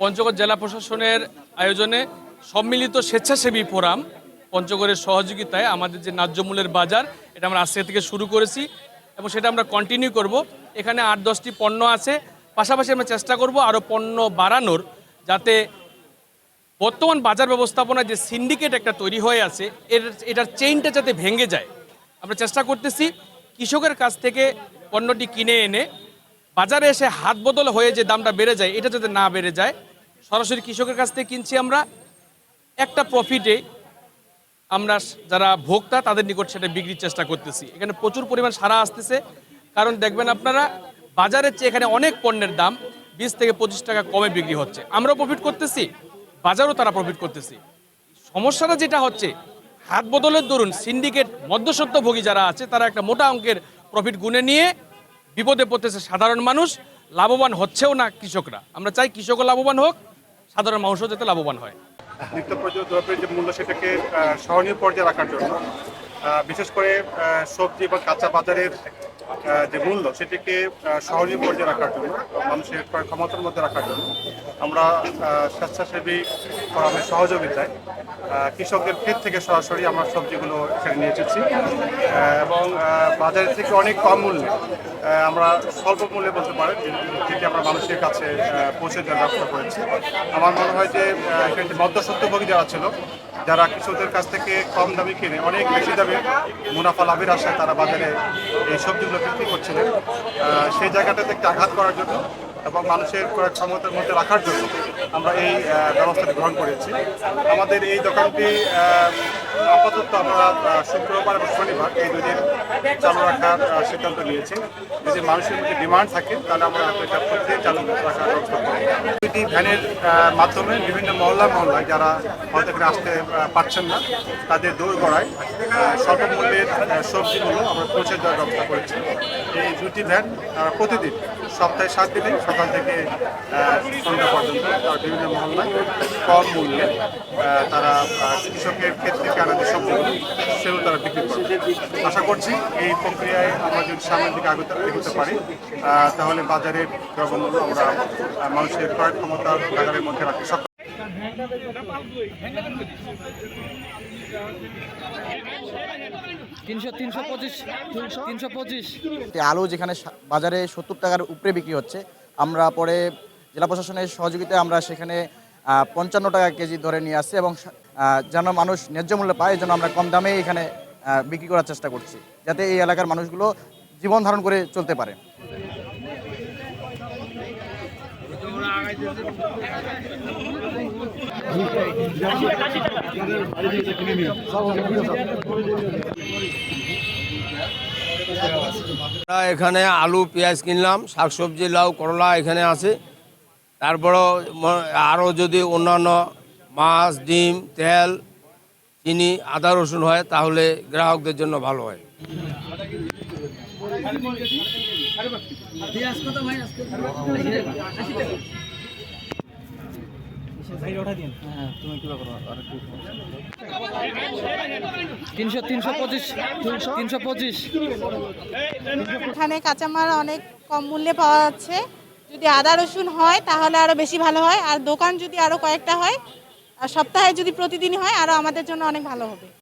পঞ্চগড় জেলা প্রশাসনের আয়োজনে সম্মিলিত স্বেচ্ছাসেবী ফোরাম পঞ্চগড়ের সহযোগিতায় আমাদের যে ন্যায্য মূল্যের বাজার, এটা আমরা আজকে থেকে শুরু করেছি এবং সেটা আমরা কন্টিনিউ করব। এখানে আট দশটি পণ্য আছে। পাশাপাশি আমরা চেষ্টা করব আরও পণ্য বাড়ানোর যাতে বর্তমান বাজার ব্যবস্থাপনায় যে সিন্ডিকেট একটা তৈরি হয়ে আছে, এর, এটার চেইনটা যাতে ভেঙে যায়। আমরা চেষ্টা করতেছি কৃষকের কাছ থেকে পণ্যটি কিনে এনে বাজারে এসে হাত বদল হয়ে যে দামটা বেড়ে যায়, এটা যাতে না বেড়ে যায়, সরাসরি কৃষকের কাছ থেকে কিনছি আমরা। একটা প্রফিটে আমরা যারা ভোক্তা, তাদের নিকট সেটা বিক্রির চেষ্টা করতেছি। এখানে প্রচুর পরিমাণ সারা আসতেছে। কারণ দেখবেন আপনারা, বাজারের চেয়ে এখানে অনেক পণ্যের দাম বিশ থেকে পঁচিশ টাকা কমে বিক্রি হচ্ছে। আমরাও প্রফিট করতেছি, বাজারও তারা প্রফিট করতেছি। সমস্যাটা যেটা হচ্ছে, হাত বদলের দরুন সিন্ডিকেট মধ্যসত্ত্বভোগী যারা আছে, তারা একটা মোটা অঙ্কের প্রফিট গুনে নিয়ে বিপদে পড়তেছে সাধারণ মানুষ, লাভবান হচ্ছেও না কৃষকরা। আমরা চাই কৃষকও লাভবান হোক, সাধারণ মানুষও যাতে লাভবান হয়। নিত্য দ্রব্যের যে মূল্য সেটাকে সহনীয় পর্যায়ে রাখার জন্য বিশেষ করে সবজি বা কাঁচা বাজারের যে মূল্য সেটিকে সহনীয় পর্যায়ে রাখার জন্য মানুষের ক্ষমতার মধ্যে রাখার জন্য আমরা স্বেচ্ছাসেবী ফোরামের সহযোগিতায়। কৃষকদের ক্ষেত থেকে সরাসরি আমরা সবজিগুলো এখানে নিয়ে এসেছি। এবং বাজারের থেকে অনেক কম মূল্যে আমরা স্বল্প মূল্যে বলতে পারেন যেটি আমরা মানুষের কাছে পৌঁছে দেওয়ার ব্যবস্থা করেছি। আমার মনে হয় যে এখানে যে মধ্যসত্ত্বভোগী যারা ছিল যারা কৃষকদের কাছ থেকে কম দামে কিনে অনেক বেশি দামে মুনাফা লাভের আশায় তারা বাজারে এই সবজিগুলো বিক্রি করছিলেন সেই জায়গাটাতে একটু আঘাত করার জন্য এবং মানুষের ক্রয় ক্ষমতার মধ্যে রাখার জন্য আমরা এই ব্যবস্থাটি গ্রহণ করেছি। আমাদের এই দোকানটি আপাতত আমরা শুক্রবার এবং শনিবার এই দুদিন চালু রাখার সিদ্ধান্ত নিয়েছি। যদি মানুষের মধ্যে ডিমান্ড থাকে, তাহলে আমরা এটা প্রতিদিন চালু রাখার ব্যবস্থা করি দুইটি ভ্যানের মাধ্যমে বিভিন্ন মহল্লা মহল্লায় যারা হয়তো এখানে আসতে পারছেন না, তাদের দৌড় গড়ায় স্বল্প মূল্যের সবজিগুলো আমরা পৌঁছে দেওয়ার ব্যবস্থা করেছি। এই দুটি ভ্যান প্রতিদিন সপ্তাহে সাত দিনে সকাল থেকে সন্ধ্যা পর্যন্ত তারা বিভিন্ন মহল্লায় কম মূল্যে তারা কৃষকের ক্ষেত থেকে আনা যে সবজিগুলো সেগুলো তারা বিক্রি করবে আশা করছি এই প্রক্রিয়ায় আমরা যদি সামনের দিকে আগে এগোতে পারি তাহলে বাজারের দ্রব্যমূল্য আমরা মানুষের ক্রয় ক্ষমতা বাজারের মধ্যে রাখতে সক্ষম তিনশো তিনশো পঁচিশ তিনশো পঁচিশ। আলু যেখানে বাজারে সত্তর টাকার উপরে বিক্রি হচ্ছে, আমরা পরে জেলা প্রশাসনের সহযোগিতায় আমরা সেখানে পঞ্চান্ন টাকা কেজি ধরে নিয়ে আসছি এবং যেন মানুষ ন্যায্য মূল্য পায় এই জন্য আমরা কম দামে এখানে বিক্রি করার চেষ্টা করছি, যাতে এই এলাকার মানুষগুলো জীবন ধারণ করে চলতে পারে আমরা এখানে আলু পেঁয়াজ কিনলাম শাকসবজি লাউ করলা এখানে আছে তারপরও আরও যদি অন্যান্য মাছ ডিম তেল চিনি আদা রসুন হয় তাহলে গ্রাহকদের জন্য ভালো হয় তিনশো তিনশো পঁচিশ তিনশো পঁচিশ। এখানে কাঁচামাল অনেক কম মূল্যে পাওয়া যাচ্ছে। যদি আদা রসুন হয় তাহলে আরও বেশি ভালো হয়। আর দোকান যদি আরও কয়েকটা হয় আর সপ্তাহে যদি প্রতিদিন হয় আরও আমাদের জন্য অনেক ভালো হবে।